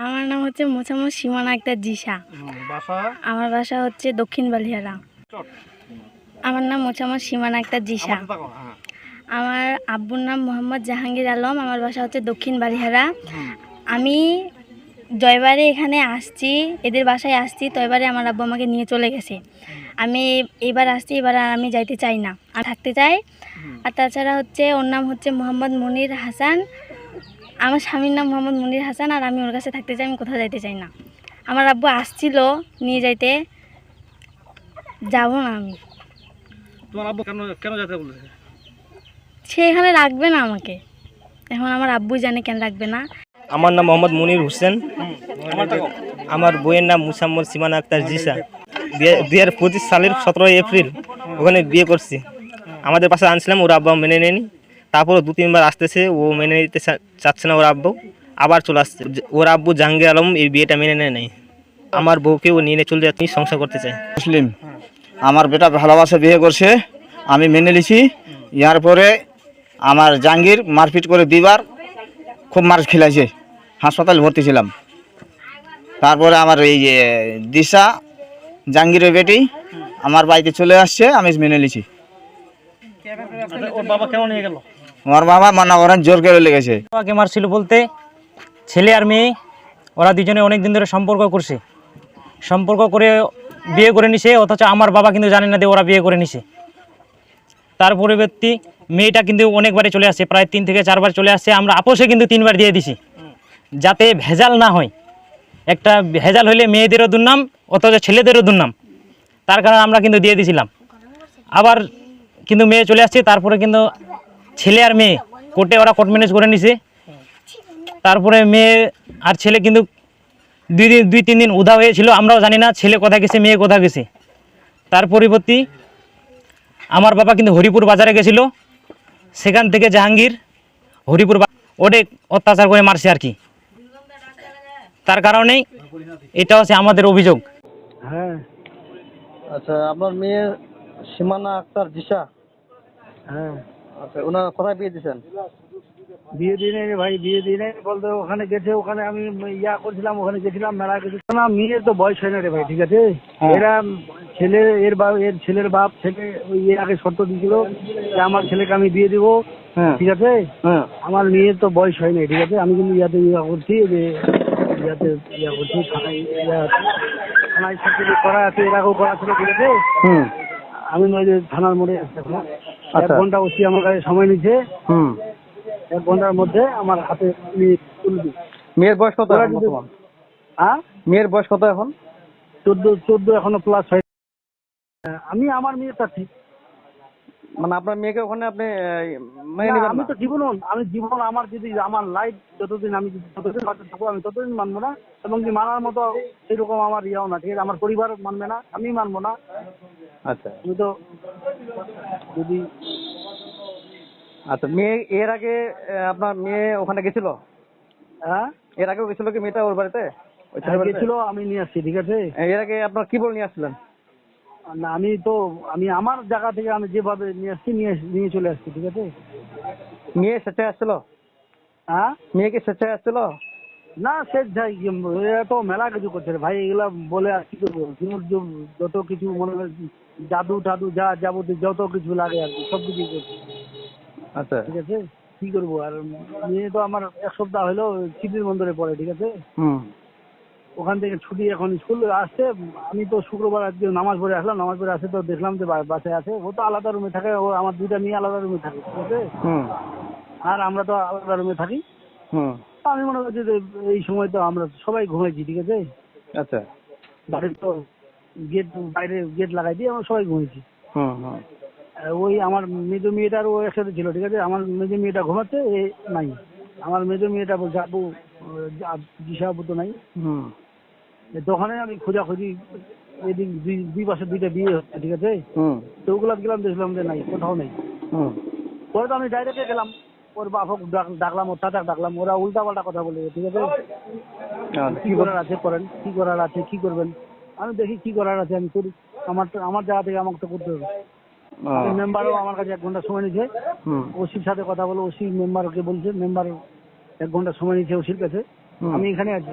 আমার নাম হচ্ছে মোছামুছ সীমানা একটা জিসা আমার বাসা হচ্ছে দক্ষিণ বালিয়ারা। চট। আমার নাম মোছামুছ সীমানা একটা জিসা আমার হ্যাঁ। আমার আব্বুর নাম মোহাম্মদ জাহাঙ্গীর আলম আমার বাসা হচ্ছে দক্ষিণ বালিহারা আমি জয়বারে এখানে আসছি এদের বাসায় আসছি তো এবারে আমার আব্বু আমাকে নিয়ে চলে গেছে। আমি এবার আসছি এবার আর আমি যাইতে চাই না। আর থাকতে চাই। আর তাছাড়া হচ্ছে ওর নাম হচ্ছে মোহাম্মদ মনির হাসান। আমার স্বামীর নাম মোহাম্মদ মনির হাসান আর আমি ওর কাছে থাকতে চাই আমি কোথাও যাইতে চাই না। আমার আব্বু আসছিল নিয়ে যাইতে যাব না আমি। তোমার আব্বু কেন কেন যেতে বলেছে? সে এখানে রাখবে না আমাকে। এখন আমার আব্বু জানে কেন রাখবে না। আমার নাম মোহাম্মদ মুনির হোসেন। আমার বইয়ের নাম মুসাম্মদ সীমানা আক্তার জিসা। দুই হাজার পঁচিশ সালের সতেরোই এপ্রিল ওখানে বিয়ে করছি। আমাদের পাশে আনছিলাম ওর আব্বা মেনে নেয়নি। তারপরও দু তিনবার আসতেছে ও মেনে নিতে চা- চাচ্ছে না ওর আব্বু। আবার চলে আসছে। ওর আব্বু জাহাঙ্গীর আলম এই বিয়েটা মেনে নেয় নাই। আমার বউকে ও নিয়ে চলে যাচ্ছে সংসার করতে চায়। মুসলিম আমার বেটা ভালোবাসা বিয়ে করছে আমি মেনে নিছি। ইয়ার পরে আমার জাঙ্গির মারপিট করে দিবার খুব মার খেলাইছে। হাসপাতালে ভর্তি ছিলাম। তারপরে আমার এই যে দিশা জাঙ্গিরের বেটি আমার বাড়িতে চলে আসছে আমি মেনে নিছি। আচ্ছা, ওর বাবা কেন নিয়ে গেল? আমার বাবা মানা করেন, জোর করে লেগেছে বাবাকে মারছিল বলতে ছেলে আর মেয়ে, ওরা দুজনে অনেক দিন ধরে সম্পর্ক করছে। সম্পর্ক করে বিয়ে করে নিছে, অথচ আমার বাবা কিন্তু জানে না যে ওরা বিয়ে করে নিছে। তার পরিবর্তে মেয়েটা কিন্তু অনেকবারে চলে আসছে, প্রায় তিন থেকে চারবার চলে আসছে। আমরা আপোষে কিন্তু তিনবার দিয়ে দিছি, যাতে ভেজাল না হয়। একটা ভেজাল হলে মেয়েদেরও দুর্নাম, অথচ ছেলেদেরও দুর্নাম। তার কারণে আমরা কিন্তু দিয়ে দিছিলাম। আবার কিন্তু মেয়ে চলে আসছে, তারপরে কিন্তু ছেলে আর মেয়ে, কোর্টে ওরা কোর্ট ম্যানেজ করে নিছে। তারপরে মেয়ে আর ছেলে কিন্তু দুই দিন, দুই, তিন দিন উধা হয়েছিল, আমরাও জানি না ছেলে কোথায় গেছে, মেয়ে কোথায় গেছে। তার পরিবর্তে আমার বাবা কিন্তু হরিপুর বাজারে গেছিল। সেখান থেকে জাহাঙ্গীর হরিপুর অনেক অত্যাচার করে মারছে আর কি। তার কারণেই এটা হচ্ছে আমাদের অভিযোগ। হ্যাঁ। আচ্ছা আপনার মেয়ে সীমানা আক্তার জিসা হ্যাঁ। আচ্ছা ওনার কোথায় বিয়ে দিয়েছেন? বিয়ে দিয়ে নেই ভাই বিয়ে দিয়ে নেই বলতে ওখানে গেছে ওখানে আমি ইয়া করছিলাম ওখানে গেছিলাম মেলা না মেয়ের তো বয়স হয় না রে ভাই ঠিক আছে? এরা ছেলে এর বাপ এর ছেলের বাপ ছেলে ওই এর আগে শর্ত দিয়েছিল যে আমার ছেলেকে আমি বিয়ে দিব হ্যাঁ। ঠিক আছে? হ্যাঁ। আমার মেয়ের তো বয়স হয় নাই ঠিক আছে? আমি কিন্তু ইয়াতে ইয়া করছি যে ইয়াতে ইয়া করছি থানায় ইয়া থানায় করা আছে এর আগেও করা ছিল ঠিক আছে? হুম। আমি নয় যে থানার মোড়ে আসতে এক আচ্ছা। ঘণ্টা ওসি আমার কাছে সময় নিচ্ছে। হুম। এক ঘণ্টার মধ্যে আমার হাতে তুলবি মেয়ের বয়স কত এখন হ্যাঁ? মেয়ের বয়স কত এখন? চোদ্দ চোদ্দ এখনও প্লাস হয় আমি আমার মেয়েটা ঠিক মানে আপনার মেয়েকে ওখানে আপনি মেনে নেবেন আমি তো জীবন আমি জীবন আমার যদি আমার লাইফ যতদিন আমি যতদিন বাঁচতে থাকব আমি ততদিন মানবো না। এবং কি মানার মতো সেরকম আমার ইয়েও না ঠিক আছে? আমার পরিবার মানবে না আমি মানবো না। আচ্ছা। আমি তো যদি আচ্ছা মেয়ে এর আগে আপনার মেয়ে ওখানে গেছিল? হ্যাঁ? এর আগেও গেছিল কি মেয়েটা ওর বাড়িতে? বাড়িতে? গেছিল আমি নিয়ে আসছি ঠিক আছে? এর আগে আপনার কি বলে নিয়ে আসছিলেন? না আমি তো আমি আমার জায়গা থেকে আমি যেভাবে নিয়ে আসছি নিয়ে নিয়ে চলে আসছি ঠিক আছে? মেয়ে স্বেচ্ছায় আসছিল? হ্যাঁ? মেয়ে কি স্বেচ্ছায় আসছিল? না সে যাই এরা তো মেলা কিছু করছে ভাই এগুলা বলে আর কি করব? যত কিছু মনে হয় জাদু টাদু যা যাবতীয় যত কিছু লাগে আর কি সব কিছু করছে। আচ্ছা। ঠিক আছে? কি করব? আর মেয়ে তো আমার এক সপ্তাহ হলো চিঠির মন্দিরে পড়ে ঠিক আছে? হুম। ওখান থেকে ছুটি এখন স্কুল আসছে আমি তো শুক্রবার আজকে নামাজ পড়ে আসলাম নামাজ পড়ে আসে তো দেখলাম যে বা- বাসায় আছে ও তো আলাদা রুমে থাকে ও আমার দুইটা মেয়ে আলাদা রুমে থাকে আর আমরা তো আলাদা রুমে থাকি। আমি মনে করছি যে এই সময় তো আমরা সবাই ঘুমাইছি ঠিক আছে? আচ্ছা। বাড়ির তো গেট বাইরে গেট লাগাই দিয়ে আমরা সবাই ঘুমিয়েছি ওই আমার মেজ মেয়েটার ও একসাথে ছিল ঠিক আছে? আমার মেজ মেয়েটা ঘুমাচ্ছে এ নাই। আমার মেজ মেয়েটা বলছে আপু দিশা আপু তো নাই। দোকানে আমি খোঁজাখুঁজি এদিক দুই দুই পাশে দুইটা বিয়ে হচ্ছে ঠিক আছে? তো ওগুলো গেলাম দেখলাম যে নাই কোথাও নেই। পরে তো আমি ডাইরেক্টে গেলাম ওর বাপক ডাকলাম ওর চাচাক ডাকলাম ওরা উল্টা পাল্টা কথা বলে ঠিক আছে? আচ্ছা, কি করার আছে করেন? কি করার আছে? কি করবেন? আমি দেখি কি করার আছে আমি করি। আমার তো আমার জায়গা থেকে আমাকে তো করতে হবে। মেম্বারও আমার কাছে এক ঘণ্টা সময় নিয়েছে। হুম। ওসির সাথে কথা বলে ওসি মেম্বারকে বলছে মেম্বার এক ঘণ্টা সময় নিয়েছে ওসির কাছে। আমি এখানে আছি।